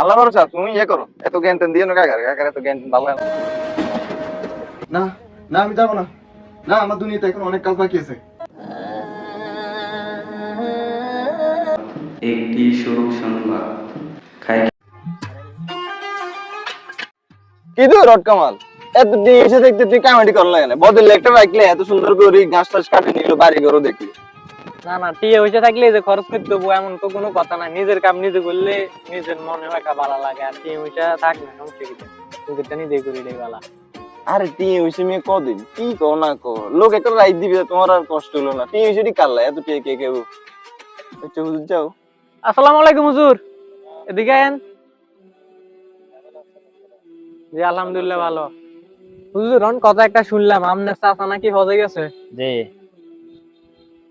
আল্লাহ ভরসা তুমি ইয়ে করো। এত জ্ঞান টেন দিয়ে না কাকার কাকার এত জ্ঞান ভালো না। না না আমি যাব না। না আমার দুনিয়াতে এখন অনেক কাজ বাকি আছে। একটি সংবাদ। খাই কি? তুই রড কামাল? এত দিয়ে এসে দেখতে তুই কামেডি করার লাগে না বদল একটা রাখলে এত সুন্দর করে ঘাস টাস কাটে নিল বাড়ি ঘরও দেখলি। না না টিয়ে হইছে থাকলে যে খরচ করতে দেবো এমন তো কোনো কথা না নিজের কাম নিজে করলে নিজের মনে একটা ভালো লাগে আর টিয়ে হইছে থাক না সমস্যা কি তুই তো নিজে করি রে বালা। আরে টিয়ে হইছে মেয়ে কদিন? কি কো না কো লোক একটা রাইট দিবি তোমার আর কষ্ট হলো না। টিয়ে হইছে কাল্লা এত টিয়ে কে কেউ? আচ্ছা হুজুর যাও। আসসালামু আলাইকুম হুজুর। এদিকে আয়েন। জি আলহামদুলিল্লাহ ভালো। হুজুর অন কথা একটা শুনলাম আপনার চাচা নাকি হজে গেছে? জি।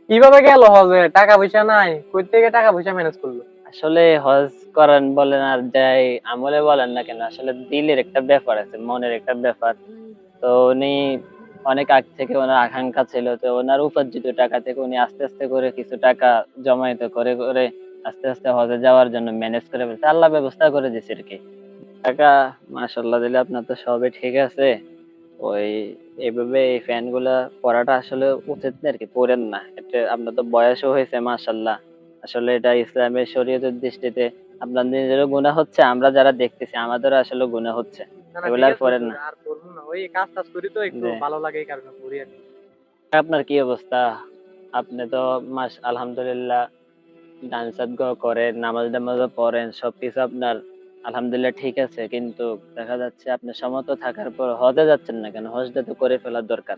কীভাবে গেল হজে? টাকা পয়সা নাই। কই থেকে টাকা পয়সা ম্যানেজ করল? আসলে হজ করেন বলেন আর যাই আমলে বলেন না কেন, আসলে দিলের একটা ব্যাপার আছে, মনের একটা ব্যাপার। তো উনি অনেক আগ থেকে ওনার আকাঙ্ক্ষা ছিল, তো ওনার উপার্জিত টাকা থেকে উনি আস্তে আস্তে করে কিছু টাকা জমাইত করে করে আস্তে আস্তে হজে যাওয়ার জন্য ম্যানেজ করে ফেলছে। আল্লাহ ব্যবস্থা করে দিছে আর কি। টাকা মাশাল্লাহ দিলে আপনার তো সবই ঠিক আছে। ওই এইভাবে এই ফ্যানগুলা পরাটা আসলে উচিত না আর কি পরেন না। এটা আপনার তো বয়সও হয়েছে মাশাল্লাহ আসলে এটা ইসলামের শরীয়তের দৃষ্টিতে আপনার নিজেরও গুণা হচ্ছে আমরা যারা দেখতেছি আমাদেরও আসলে গুণা হচ্ছে। না, না, আর পড়েন না। আর পড়ব না। ওই কাজ টাজ করি তো একটু ভালো লাগে এই কারণে করি আর আপনার কি অবস্থা? আপনি তো মাস আলহামদুলিল্লাহ ডান্স করেন নামাজ টামাজও পড়েন সবকিছু আপনার। আলহামদুলিল্লাহ ঠিক আছে কিন্তু দেখা যাচ্ছে আপনি সমত থাকার পর হজে যাচ্ছেন না কেন? হজটা তো করে ফেলার দরকার।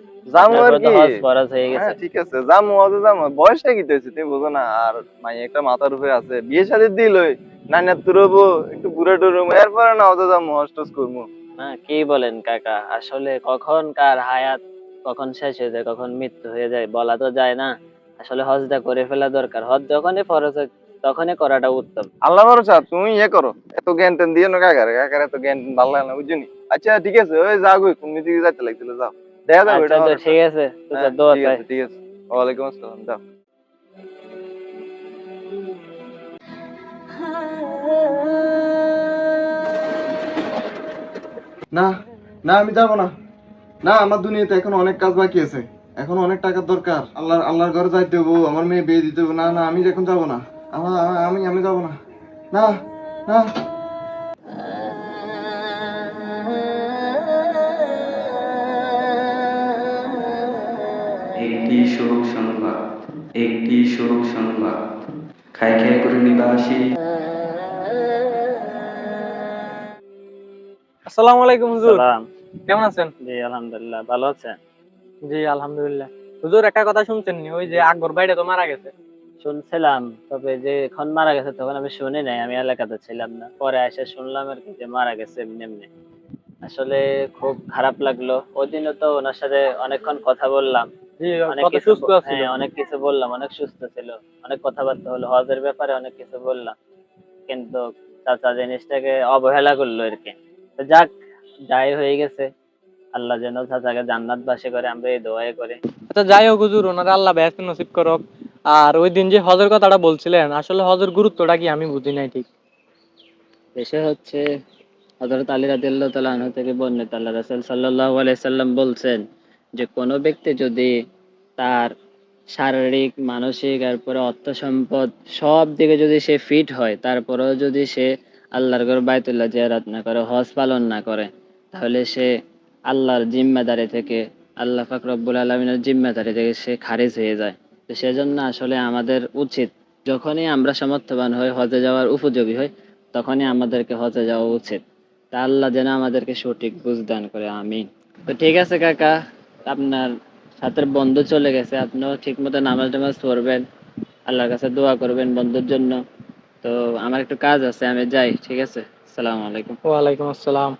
আর কি? হজ ফরজ হয়ে গেছে। ঠিক আছে হজে বয়সটা কি তুমি বুঝো না। আর মাই একটা মাথার উপরে আছে। বিয়ে শাদী তুরবো একটু বুড়া টুরবো। এরপরে না হজে হজ টজ করব। হ্যাঁ কি বলেন কাকা? আসলে কখন কার হায়াত কখন শেষ হয়ে যায় কখন মৃত্যু হয়ে যায় বলা তো যায় না। আসলে হজটা করে ফেলা দরকার। হজ যখনই ফরজ হয় তখনই করাটা উত্তম। আল্লাহ ভরসা তুমি ইয়ে করো। এত জ্ঞান টেন দিয়ে না কাকার। কাকার এত জ্ঞান টেন ভালো লাগে না বুঝছ নি? আচ্ছা ঠিক আছে ওই যাও গো তুমি দিকে যাইতে লাগছিল যাও। দেখা যাবে আচ্ছা ঠিক আছে তো হ্যাঁ, দোয়া ঠিক চাই। আছে ঠিক আছে। ওয়ালাইকুম আসসালাম যাও। না না আমি যাব না। না আমার দুনিয়াতে এখন অনেক কাজ বাকি আছে। এখন অনেক টাকার দরকার। আল্লাহর আল্লাহর ঘরে যাইতে দেবো আমার মেয়ে বিয়ে দিতে দেবো না না আমি এখন যাব না। আমার আমি আমি যাব না। না না। একটি শোক সংবাদ একটি শোক সংবাদ। খাই খাই করে নিবাসী আসসালামু আলাইকুম হুজুর। কেমন আছেন? জি আলহামদুলিল্লাহ ভালো আছেন। জি আলহামদুলিল্লাহ। হুজুর একটা কথা শুনছেন ওই যে আকবর বাইরে তো মারা গেছে। শুনছিলাম তবে যে এখন মারা গেছে তখন আমি শুনি নাই আমি এলাকাতে ছিলাম না। পরে এসে শুনলাম আর কি যে মারা গেছে এমনি এমনি। আসলে খুব খারাপ লাগল। ওই দিনও তো ওনার সাথে অনেকক্ষণ কথা বললাম। অনেক কিছু হ্যাঁ, অনেক কিছু বললাম অনেক সুস্থ ছিল। অনেক কথাবার্তা হলো হজের ব্যাপারে অনেক কিছু বললাম। কিন্তু চাচা জিনিসটাকে অবহেলা করল আর কি। তো যাক যাই হয়ে গেছে। আল্লাহ যেন চাচাকে জান্নাত বাসে করে আমরা এই দোয়াই করি। আচ্ছা যাই হোক হুজুর ওনার আল্লাহ ব্যস্ত নসিব করক। আর ওই দিন যে হজের কথাটা বলছিলেন, আসলে হজের গুরুত্বটা কি আমি বুঝি নাই ঠিক। বিষয় হচ্ছে, হযরত আলী রাদিয়াল্লাহু তাআলা আনহু থেকে বর্ণিত আল্লাহ রাসূল সাল্লাল্লাহু আলাইহি সাল্লাম বলছেন যে, কোনো ব্যক্তি যদি তার শারীরিক, মানসিক এরপরে অর্থ সম্পদ সব দিকে যদি সে ফিট হয়, তারপরেও যদি সে আল্লাহর ঘর বাইতুল্লাহ জিয়ারত না করে, হজ পালন না করে, তাহলে সে আল্লাহর জিম্মাদারি থেকে, আল্লাহ পাক রব্বুল আলমিনের জিম্মাদারি থেকে সে খারিজ হয়ে যায়। তো সেজন্য আসলে আমাদের উচিত, যখনই আমরা সমর্থবান হই হজে যাওয়ার উপযোগী হই, তখনই আমাদেরকে হজে যাওয়া উচিত। তা আল্লাহ যেন আমাদেরকে সঠিক বুঝ দান করে, আমিন। তো ঠিক আছে কাকা, আপনার সাথের বন্ধু চলে গেছে, আপনিও ঠিক মতো নামাজ টামাজ পড়বেন, আল্লাহর কাছে দোয়া করবেন বন্ধুর জন্য। তো আমার একটু কাজ আছে, আমি যাই, ঠিক আছে? আসসালামু আলাইকুম। ওয়ালাইকুম আসসালাম।